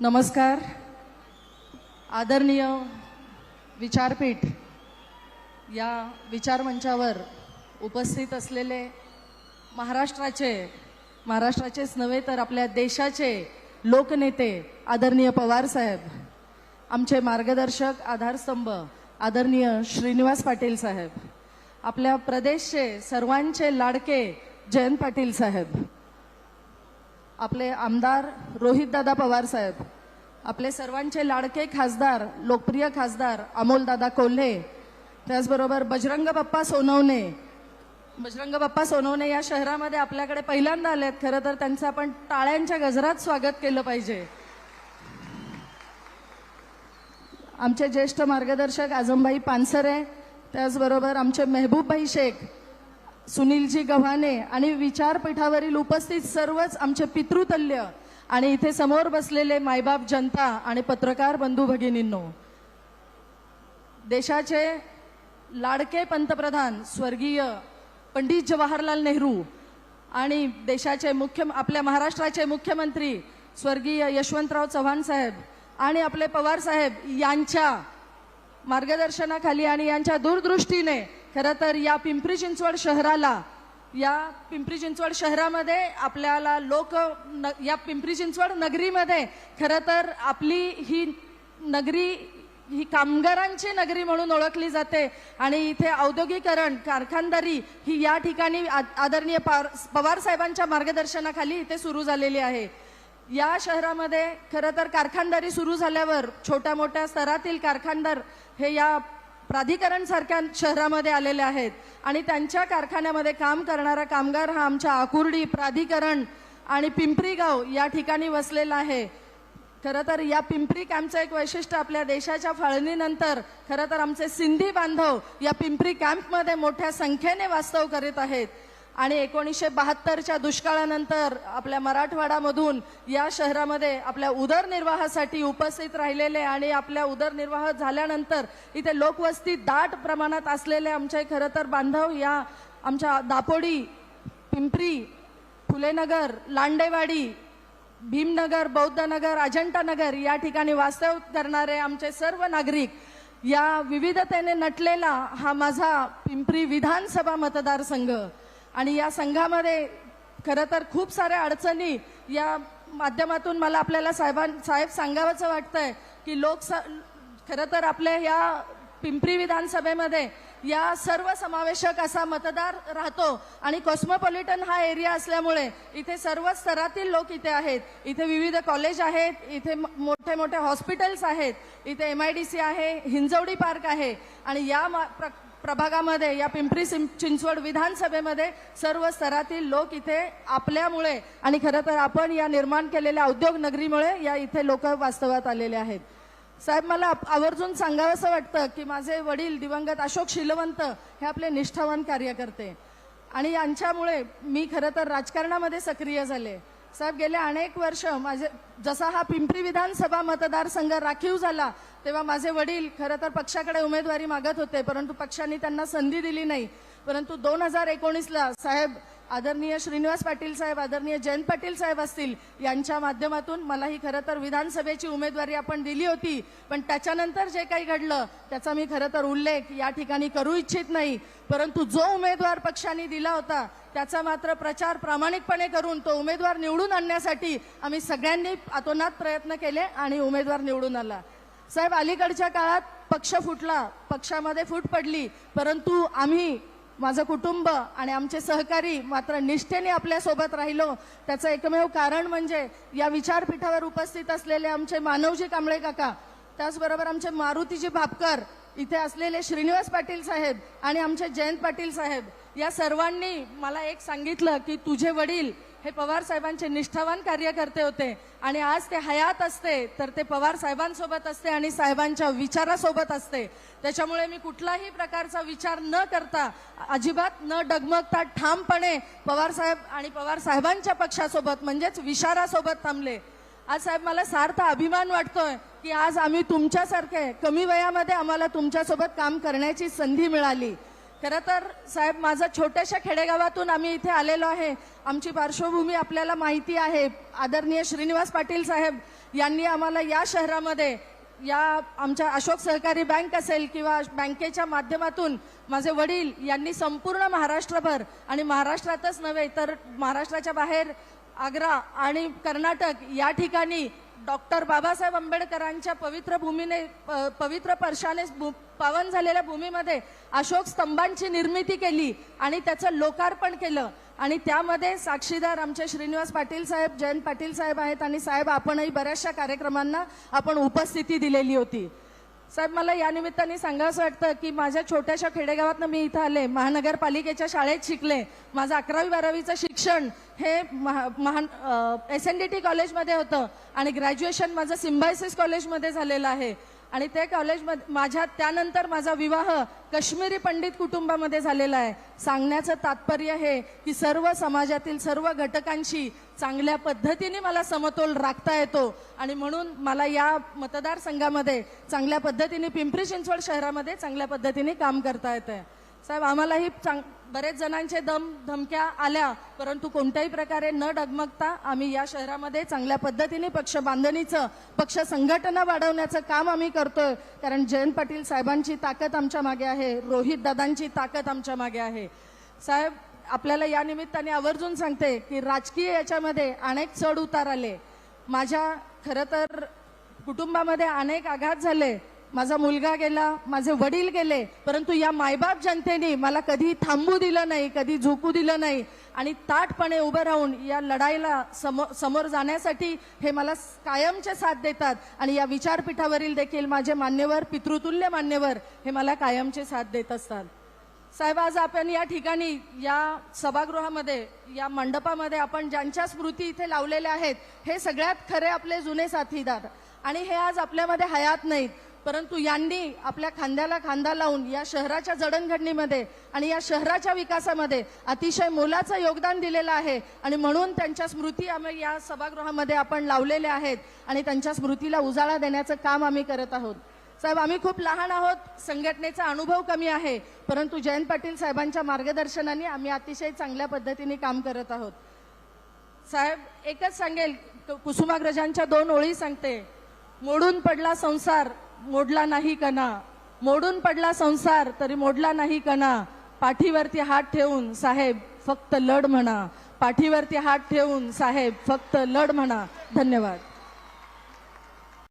नमस्कार. आदरणीय विचारपीठ या विचारमंचावर उपस्थित असलेले महाराष्ट्राचे महाराष्ट्राचेच नव्हे तर आपल्या देशाचे लोकनेते आदरणीय पवार साहेब आमचे मार्गदर्शक आधारस्तंभ आदरणीय श्रीनिवास पाटील साहेब आपल्या प्रदेशचे सर्वांचे लाडके जयंत पाटील साहेब आपले आमदार रोहितदादा पवार साहेब आपले सर्वांचे लाडके खासदार लोकप्रिय खासदार अमोलदादा कोल्हे त्याचबरोबर बजरंग बाप्पा सोनवणे. बजरंग बाप्पा सोनवणे या शहरामध्ये आपल्याकडे पहिल्यांदा आलेत खरं तर त्यांचं आपण टाळ्यांच्या गजरात स्वागत केलं पाहिजे. आमचे ज्येष्ठ मार्गदर्शक आजमभाई पानसरे त्याचबरोबर आमचे मेहबूबभाई शेख सुनीलजी गव्हाणे आणि विचारपीठावरील उपस्थित सर्वच आमचे पितृतल्य आणि इथे समोर बसलेले मायबाप जनता आणि पत्रकार बंधू भगिनींनो देशाचे लाडके पंतप्रधान स्वर्गीय पंडित जवाहरलाल नेहरू आणि देशाचे मुख्य आपल्या महाराष्ट्राचे मुख्यमंत्री स्वर्गीय यशवंतराव चव्हाण साहेब आणि आपले पवार साहेब यांच्या मार्गदर्शनाखाली आणि यांच्या दूरदृष्टीने खरं तर या पिंपरी चिंचवड शहराला या पिंपरी चिंचवड शहरामध्ये आपल्याला लोक न, या पिंपरी चिंचवड नगरीमध्ये खरं तर आपली ही नगरी ही कामगारांची नगरी म्हणून ओळखली जाते. आणि इथे औद्योगिकरण कारखानदारी ही या ठिकाणी आदरणीय पवार साहेबांच्या मार्गदर्शनाखाली इथे सुरू झालेली आहे. या शहरामध्ये खरं तर कारखानदारी सुरू झाल्यावर छोट्या मोठ्या स्तरातील कारखानदार हे या प्राधिकरण सारख्या शहरामध्ये आलेले आहेत. आणि त्यांच्या कारखान्यामध्ये काम करणारा कामगार हा आमच्या आकुर्डी प्राधिकरण आणि पिंपरी गाव या ठिकाणी वसलेला आहे. खरं तर या पिंपरी कॅम्पचं एक वैशिष्ट्य आपल्या देशाच्या फाळणीनंतर खरं तर आमचे सिंधी बांधव या पिंपरी कॅम्पमध्ये मोठ्या संख्येने वास्तव करीत आहेत. आणि एकोणीसशे बहात्तरच्या दुष्काळानंतर आपल्या मराठवाड्यामधून या शहरामध्ये आपल्या उदरनिर्वाहासाठी उपस्थित राहिलेले आणि आपल्या उदरनिर्वाह झाल्यानंतर इथे लोकवस्ती दाट प्रमाणात असलेले आमचे खरं तर बांधव या आमच्या दापोडी पिंपरी फुलेनगर लांडेवाडी भीमनगर बौद्धनगर अजंठानगर या ठिकाणी वास्तव करणारे आमचे सर्व नागरिक या विविधतेने नटलेला हा माझा पिंपरी विधानसभा मतदारसंघ. आणि या संघामध्ये खरं तर खूप साऱ्या अडचणी या माध्यमातून मला आपल्याला साहेबां साहेब सांगावंचं वाटतंय की लोकसा खरं तर आपल्या या पिंपरी विधानसभेमध्ये या सर्व समावेशक असा मतदार राहतो आणि कॉस्मोपॉलिटन हा एरिया असल्यामुळे इथे सर्व स्तरातील लोक इथे आहेत. इथे विविध कॉलेज आहेत इथे मोठे मोठे हॉस्पिटल्स आहेत इथे एम आय डी सी आहे हिंजवडी पार्क आहे. आणि या मा- प्र- प्रभागामध्ये या पिंपरी चिंचवड विधानसभेमध्ये सर्व स्तरातील लोक इथे आपल्यामुळे आणि खरं तर आपण या निर्माण केलेल्या उद्योग नगरीमुळे या इथे लोक वास्तवात आलेले आहेत. साहेब मला आवर्जून सांगावंसं वाटतं की माझे वडील दिवंगत अशोक शिलवंत हे आपले निष्ठावान कार्यकर्ते. आणि यांच्यामुळे मी खरं तर राजकारणामध्ये सक्रिय झाले. साहेब गेले अनेक वर्ष माझे जसा हा पिंपरी विधानसभा मतदारसंघ राखीव झाला तेव्हा माझे वडील खरं तर पक्षाकडे उमेदवारी मागत होते परंतु पक्षाने त्यांना संधी दिली नाही. परंतु दोन हजार एकोणीसला साहेब आदरणीय श्रीनिवास पाटील साहेब आदरणीय जयंत पाटील साहेब असतील यांच्या माध्यमातून मला ही खरं तर विधानसभेची उमेदवारी आपण दिली होती पण त्याच्यानंतर जे काही घडलं त्याचा मी खरं तर उल्लेख या ठिकाणी करू इच्छित नाही. परंतु जो उमेदवार पक्षाने दिला होता त्याचा मात्र प्रचार प्रामाणिकपणे करून तो उमेदवार निवडून आणण्यासाठी आम्ही सगळ्यांनी अतोनात प्रयत्न केले आणि उमेदवार निवडून आला. साहेब अलीकडच्या काळात पक्ष फुटला पक्षामध्ये फूट पडली परंतु आम्ही माझं कुटुंब आणि आमचे सहकारी मात्र निष्ठेने आपल्यासोबत राहिलो. त्याचं एकमेव कारण म्हणजे या विचारपीठावर उपस्थित असलेले आमचे मानवजी कांबळे काका त्याचबरोबर आमचे मारुतीजी भापकर इथे असलेले श्रीनिवास पाटील साहेब आणि आमचे जयंत पाटील साहेब या सर्वांनी मला एक सांगितलं की तुझे वडील हे पवार साहेबांचे निष्ठावान कार्यकर्ते होते आणि आज ते हयात असते तर ते पवार साहेबांसोबत असते आणि साहेबांच्या विचारासोबत असते. त्याच्यामुळे मी कुठलाही प्रकारचा विचार न करता अजिबात न डगमगता ठामपणे पवार साहेब आणि पवार साहेबांच्या पक्षासोबत म्हणजेच विचारासोबत थांबले. आज साहेब मला सार्थ अभिमान वाटतोय की आज आम्ही तुमच्यासारखे कमी वयामध्ये आम्हाला तुमच्यासोबत काम करण्याची संधी मिळाली. खरं तर साहेब माझं छोट्याशा खेडेगावातून आम्ही इथे आलेलो आहे. आमची पार्श्वभूमी आपल्याला माहिती आहे. आदरणीय श्रीनिवास पाटील साहेब यांनी आम्हाला या शहरामध्ये या आमच्या अशोक सहकारी बँक असेल किंवा बँकेच्या माध्यमातून माझे वडील यांनी संपूर्ण महाराष्ट्रभर आणि महाराष्ट्रातच नव्हे तर महाराष्ट्राच्या बाहेर आग्रा आणि कर्नाटक या ठिकाणी डॉक्टर बाबासाहेब आंबेडकरांच्या पवित्र भूमीने पवित्र पर्शाने भू- पावन झालेल्या भूमीमध्ये अशोक स्तंभांची निर्मिती केली आणि त्याचं लोकार्पण केलं. आणि त्यामध्ये साक्षीदार आमचे श्रीनिवास पाटील साहेब जयंत पाटील साहेब आहेत आणि साहेब आपणही बऱ्याचशा कार्यक्रमांना आपण उपस्थिती दिलेली होती. साहेब मला या निमित्ताने सांगावंसं वाटतं की माझ्या छोट्याशा खेडेगावातनं मी इथं आले महानगरपालिकेच्या शाळेत शिकले माझं अकरावी बारावीचं शिक्षण हे महान एस एन डी टी कॉलेजमध्ये होतं आणि ग्रॅज्युएशन माझं सिम्बायसिस कॉलेजमध्ये झालेलं आहे. आणि ते कॉलेजमध्ये माझ्या त्यानंतर माझा विवाह काश्मीरी पंडित कुटुंबामध्ये झालेला आहे. सांगण्याचं तात्पर्य हे की सर्व समाजातील सर्व घटकांशी चांगल्या पद्धतीने मला समतोल राखता येतो. आणि म्हणून मला या मतदारसंघामध्ये चांगल्या पद्धतीने पिंपरी चिंचवड शहरामध्ये चांगल्या पद्धतीने काम करता येतंय. साहेब आम्हालाही चांग बरेच जणांचे दम धमक्या आल्या परंतु कोणत्याही प्रकारे न डगमगता आम्ही या शहरामध्ये चांगल्या पद्धतीने पक्ष बांधणीचं पक्ष संघटना वाढवण्याचं काम आम्ही करतोय. कारण जयंत पाटील साहेबांची ताकद आमच्या मागे आहे रोहित दादांची ताकद आमच्या मागे आहे. साहेब आपल्याला या निमित्ताने आवर्जून सांगते की राजकीय याच्यामध्ये अनेक चढ उतार आले. माझ्या खरं तर कुटुंबामध्ये अनेक आघात झाले. माझा मुलगा गेला माझे वडील गेले परंतु या मायबाप जनतेने मला कधी थांबू दिलं नाही कधी झोकू दिलं नाही आणि ताटपणे उभं राहून या लढाईला समो समोर जाण्यासाठी हे मला कायमचे साथ देतात आणि या विचारपीठावरील देखील माझे मान्यवर पितृतुल्य मान्यवर हे मला कायमचे साथ देत असतात. साहेब आज आपण या ठिकाणी या सभागृहामध्ये या मंडपामध्ये आपण ज्यांच्या स्मृती इथे लावलेल्या आहेत हे सगळ्यात खरे आपले जुने साथीदार. आणि हे आज आपल्यामध्ये हयात नाहीत. परंतु यांनी आपल्या खांद्याला खांदा लावून या शहराच्या जडणघडणीमध्ये आणि या शहराच्या विकासामध्ये अतिशय मोलाचं योगदान दिलेलं आहे. आणि म्हणून त्यांच्या स्मृती आम्ही या सभागृहामध्ये आपण लावलेल्या आहेत आणि त्यांच्या स्मृतीला उजाळा देण्याचं काम आम्ही करत आहोत. साहेब आम्ही खूप लहान आहोत. संघटनेचा अनुभव कमी आहे. परंतु जयंत पाटील साहेबांच्या मार्गदर्शनाने आम्ही अतिशय चांगल्या पद्धतीने काम करत आहोत. साहेब एकच सांगेल. क- कुसुमाग्रजांच्या दोन ओळी सांगते. मोडून पडला संसार. मोडला नाही कणा मोडून पडला संसार तरी मोडला नाही कणा पाठीवरती हात ठेवून साहेब फक्त लढ म्हणा. पाठीवरती हात ठेवून साहेब फक्त लढ म्हणा. धन्यवाद.